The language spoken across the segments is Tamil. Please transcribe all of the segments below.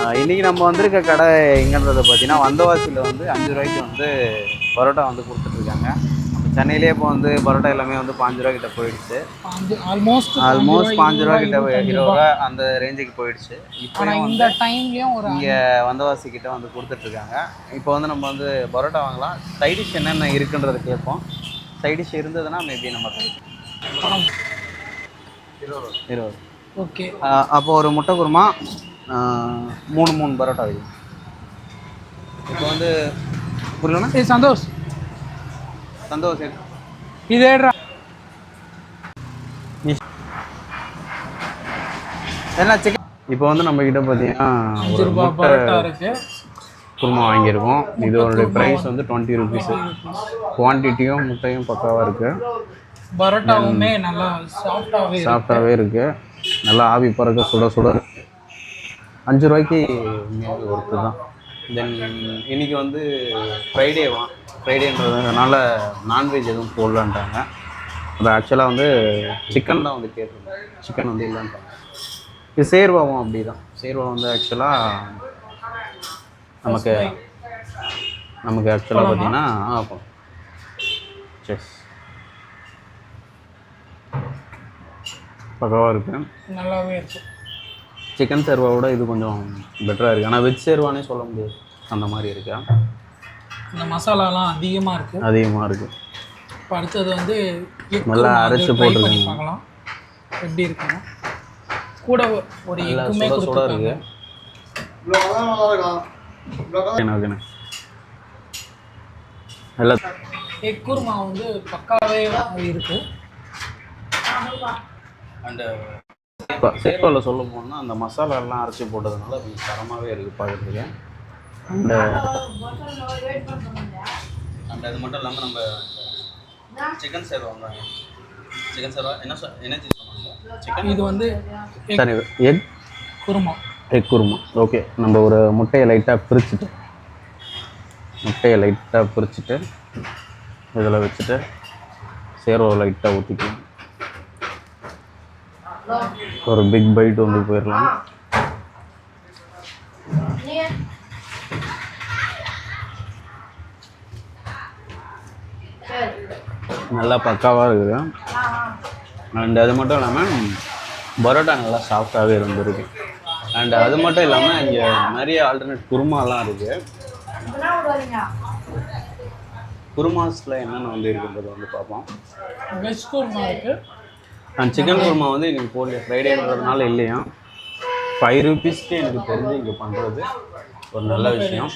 ஆஹ் இன்னைக்கு நம்ம வந்திருக்க கடை எங்கன்றதை பார்த்தீங்கன்னா வந்தவாசியில் வந்து அஞ்சு ரூபாய்க்கு வந்து பரோட்டா வந்து கொடுத்துட்ருக்காங்க சென்னையிலே இப்போ வந்து பரோட்டா எல்லாமே வந்து பாஞ்சு ரூபா கிட்ட போயிடுச்சு. ஆல்மோஸ்ட் ஆல்மோஸ்ட் பாஞ்சு ரூபா கிட்ட இருபது ரூபா அந்த ரேஞ்சுக்கு போயிடுச்சு. இப்போ இந்த டைம்லயும் ஒரு இங்கே வந்தவாசி கிட்ட வந்து கொடுத்துட்ருக்காங்க. இப்போ வந்து நம்ம வந்து பரோட்டா வாங்கலாம். சைடிஷ் என்னென்ன இருக்குன்றதை கேட்போம். சைடிஷ் இருந்ததுன்னா மேபி நம்ம இருபது. ஓகே. அப்போ ஒரு முட்டை குருமா மூணு மூணு பரோட்டா வைக்கும் இப்போ வந்து புரியலண்ணா? சந்தோஷ். சந்தோஷம் இதேடா. என்ன சிக்கன் இப்போ வந்து நம்ம கிட்ட பார்த்தீங்கன்னா இருக்கு. குருமா வாங்கியிருக்கோம். இதோட ப்ரைஸ் வந்து டுவெண்ட்டி ருபீஸு குவான்டிட்டியும் முட்டையும் பக்காவாக இருக்குது பரோட்டாவுமே நல்லா சாஃப்டாவே சாஃப்டாகவே இருக்குது நல்லா ஆவி பறக்க சுட சுட அஞ்சு ரூபாய்க்கு ஒர்த்து தான். தென் இன்னைக்கு வந்து ஃப்ரைடேவா ஃப்ரைடேன்றதுனால நான்வெஜ் எதுவும் போடலான்ட்டாங்க அது ஆக்சுவலாக வந்து சிக்கன் தான் வந்து கேட்டிருந்தோம் சிக்கன் வந்து இல்லைன்ட்டாங்க. இது சேர்வாவும் அப்படி தான் சேர்வா வந்து ஆக்சுவலாக நமக்கு நமக்கு ஆக்சுவலாக பார்த்தீங்கன்னா ஆ செஸ் பக்கவாக இருக்குது நல்லாவே இருக்கு. சிக்கன் சேர்வாவோட இது கொஞ்சம் பெட்டராக இருக்குது ஆனால் வெஜ் சேர்வானே சொல்ல முடியாது. அந்த மாதிரி இருக்கு? இந்த மசாலாலாம் அதிகமா இருக்கு. அதிகமாக இருக்குது இப்போ அடுத்தது வந்து நல்லா அரைச்சு போட்டிருக்காங்க. பார்க்கலாம். எப்படி இருக்குன்னு. கூட ஒரு எக்குமே சுட சுட இருக்கு. எல்லாம் எக் குருமா வந்து பக்காவே இருக்கு. அந்த சேப்பாவில் சொல்ல போனால் அந்த மசாலா எல்லாம் அரைச்சி போட்டதுனால கொஞ்சம் தரமாகவே இருக்குது பார்க்குறதுக்கு அந்த அந்த இது மட்டும் இல்லாமல் நம்ம சிக்கன் சேர்வா வந்தாங்க சிக்கன் சேர்வா என்ன என்ன சீஸ் சொன்னாங்க சிக்கன் இது வந்து சரி egg kurma. Egg kurma. Okay நம்ம ஒரு முட்டையை லைட்டாக பிரிச்சுட்டு முட்டையை லைட்டாக பிரிச்சுட்டு இதில் வச்சுட்டு சேர்வை லைட்டாக ஊற்றிக்கலாம் ஒரு பிக் பைட் வந்து போயிடலாம். நல்லா பக்காவாக இருக்குது. அண்ட் அது மட்டும் இல்லாமல் பரோட்டா நல்லா சாஃப்டாகவே இருந்திருக்கு. அண்ட் அது மட்டும் இல்லாமல் இங்கே நிறைய ஆல்டர்னேட் குருமாலாம் இருக்குது குருமாஸில் என்னென்ன வந்து இருக்குன்றது வந்து பார்ப்போம். வெஜ் குருமா இருக்கு. அண்ட் சிக்கன் குருமா வந்து எனக்கு போடல ஃப்ரைடேன்றதுனால இல்லையா. ஃபைவ் ருபீஸ்க்கு எனக்கு தெரிஞ்சு இங்கே பண்ணுறது ஒரு நல்ல விஷயம்.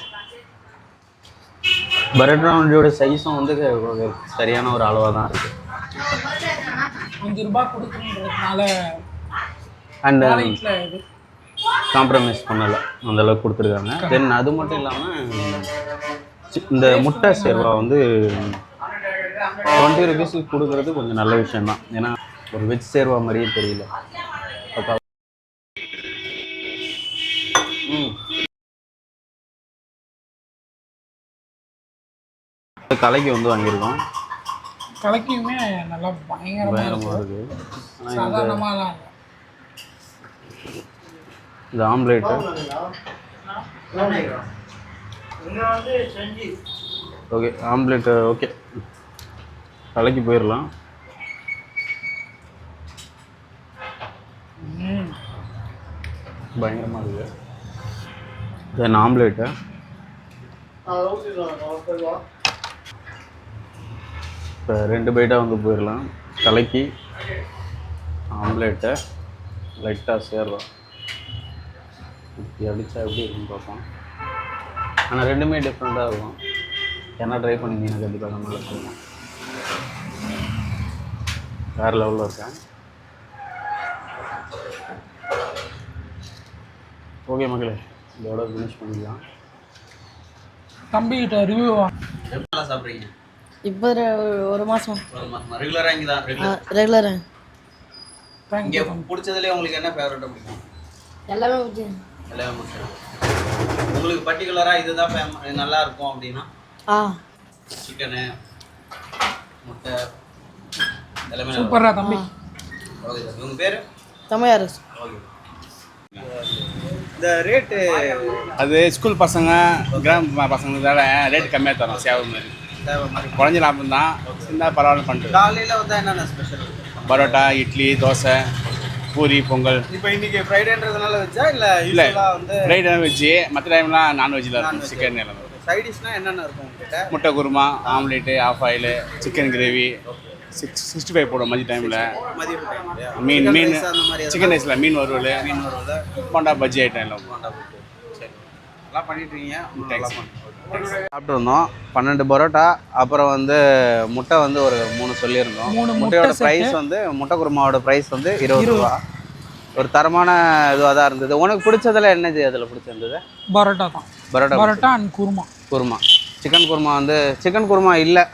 பரோட்டாவோட சைஸும் வந்து சரியான ஒரு அளவாக தான் இருக்குது அஞ்சு ரூபாய் கொடுக்குறதுனால அண்ட் காம்ப்ரமைஸ் பண்ணலை. அந்த அளவுக்கு கொடுத்துருக்காங்க. தென் அது மட்டும் இல்லாமல் இந்த முட்டை சேர்வா வந்து டுவெண்ட்டி ருபீஸுக்கு கொடுக்குறது கொஞ்சம் நல்ல விஷயம் தான் ஏன்னா ஒரு வெஜ் சேர்வா மாதிரியே தெரியல. ம். கலைக்கு வந்து வாங்கியிருக்கோம். கலக்கியுமே நல்லா பயங்கரமாக பயங்கரமாக இருக்கு. இருக்குது இல்லை. இது ஆம்லேட்டு. Okay omelette okay. கலைக்கு போயிடலாம் ம். பயங்கரமாக இருக்குது தென் ஆம்லேட்டு. இப்போ ரெண்டு பைட்டாக வந்து போயிடலாம் கலக்கி ஆம்லேட்டை லைட்டாக சேர்றோம். இப்படி அடித்தா எப்படி இருக்குன்னு பார்ப்போம். ஆனால் ரெண்டுமே டிஃப்ரெண்ட்டாக இருக்கும். என்ன ட்ரை பண்ணிங்கன்னா கண்டிப்பாக நல்லா இருக்கும் வேறு லெவலில் இருக்கேன். ஓகே மக்களே இதோட ஃபினிஷ் பண்ணிக்கலாம் தம்பிக்கிட்ட ரிவ்யூ நல்லா சாப்பிட்றீங்க? இப்போ ஒரு- மாதம் ஒரு மாதம் ரெகுலராக இங்கே தான் ரெகுலர் ரெகுலராக இங்கே பிடிச்சதுலேயே உங்களுக்கு என்ன ஃபேவரட்டாக பிடிக்கும் எல்லாமே பிடிச்சி எல்லாமே முட்டை உங்களுக்கு பர்டிகுலராக இதுதான் ஃபேம நல்லா இருக்கும் அப்படின்னா? ஆ. சிக்கனு முட்டை எல்லாமே நல்லா சூப்பரா தம்பி. ஓகே சார் உங்கள் பேர்? தமிழ் ஓகே இந்த ரேட்டு அது ஸ்கூல் பசங்க கிராம பசங்களுக்காக ரேட் கம்மியாக தரோம் சேவை மாதிரி. குறைஞ்ச லாபம் தான் சின்ன பரவாயில்ல பண்ணுறது காலையில் வந்தால் என்னென்ன ஸ்பெஷல் பரோட்டா இட்லி தோசை பூரி பொங்கல். இப்போ இன்னைக்கு ஃப்ரைடேன்றதுனால வச்சா இல்லை இல்லை வந்து ஃப்ரைடே வெஜ்ஜு மற்ற டைம்லாம் நான்வெஜ்ஜில் இருக்கும் சிக்கன் எல்லாம் சைடிஷ்னா என்னென்ன இருக்கும் உங்ககிட்ட? முட்டை kurma omelette half boil chicken gravy six sixty five போடுவோம் மதிய டைமில்? மீன் மீன் சிக்கன் ரைஸில் மீன் வறுவல் மீன் வருவதா போண்டா பஜ்ஜி ஐட்டம் எல்லாம் சரி நல்லா பண்ணிட்டு இருக்கீங்க Thanks. சாப்பிட்டு இருந்தோம் பன்னெண்டு பரோட்டா அப்புறம் வந்து முட்டை வந்து ஒரு மூணு சொல்லியிருந்தோம். முட்டையோட. ப்ரைஸ் வந்து முட்டை குருமாவோட ப்ரைஸ் வந்து இருபது ரூபா. ஒரு தரமான இதுவாக தான் இருந்தது. உனக்கு பிடிச்சதுல என்னது அதில் பிடிச்சிருந்தது? பரோட்டா தான். பரோட்டா பரோட்டா அண்ட் குருமா. குருமா. சிக்கன் குருமா வந்து சிக்கன் குருமா இல்லை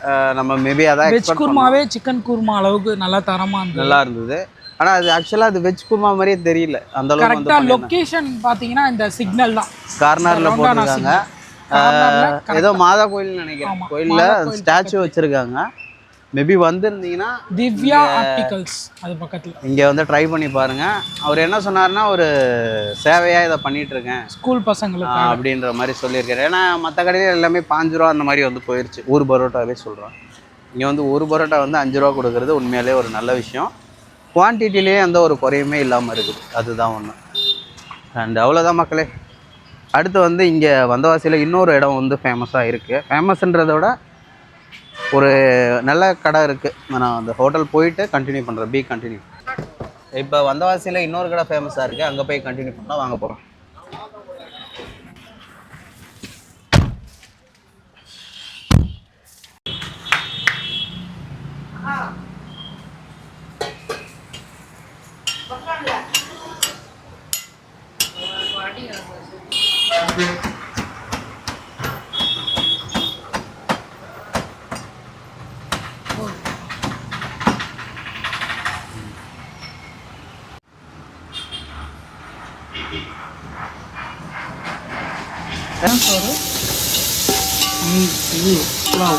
நம்ம மேபி அதான் குருமாவே சிக்கன் குருமா அளவுக்கு நல்லா தரமா இருந்தது. நல்லா இருந்தது. ஆனால் அது ஆக்சுவலாக அது வெஜ் குருமா மாதிரியே தெரியல. அந்த அளவுக்கு லொகேஷன் பாத்தீங்கன்னா இந்த சிக்னல் தான். கார்னரில் போட்டிருக்காங்க. ஏதோ மாதா கோயில் நினைக்கிறேன். கோயிலில் ஸ்டாச்சு வச்சுருக்காங்க. மேபி வந்திருந்தீங்கன்னா திவ்யா ஆப்டிகல்ஸ் அது பக்கத்துல. இங்கே வந்து ட்ரை பண்ணி பாருங்க. அவர் என்ன சொன்னார்னா ஒரு சேவையாக இதை பண்ணிட்டு இருக்கேன் ஸ்கூல் பசங்களுக்கு அப்படின்ற மாதிரி சொல்லியிருக்காரு. ஏன்னா மற்ற கடையில் எல்லாமே பாஞ்சு ரூபா அந்த மாதிரி வந்து போயிடுச்சு ஒரு பரோட்டாவே சொல்கிறோம் இங்கே வந்து ஒரு பரோட்டா வந்து அஞ்சு ரூபா கொடுக்கறது உண்மையிலே ஒரு நல்ல விஷயம். குவான்டிட்டிலேயே எந்த ஒரு குறையுமே இல்லாமல் இருக்குது. அதுதான் ஒன்று அண்ட் அவ்வளோதான் மக்களே. அடுத்து வந்து இங்கே வந்தவாசியில் இன்னொரு இடம் வந்து ஃபேமஸாக இருக்குது ஃபேமஸ்ன்றதை விட ஒரு நல்ல கடை இருக்குது நான் அந்த ஹோட்டல் போயிட்டு கண்டினியூ பண்ணுறேன் பி கண்டினியூ இப்போ வந்தவாசியில் இன்னொரு கடை ஃபேமஸாக இருக்குது அங்கே போய் கண்டினியூ பண்ணால் வாங்க போகிறோம் Ini, ini, pulau.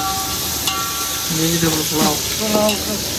Ini double pulau. Pulau.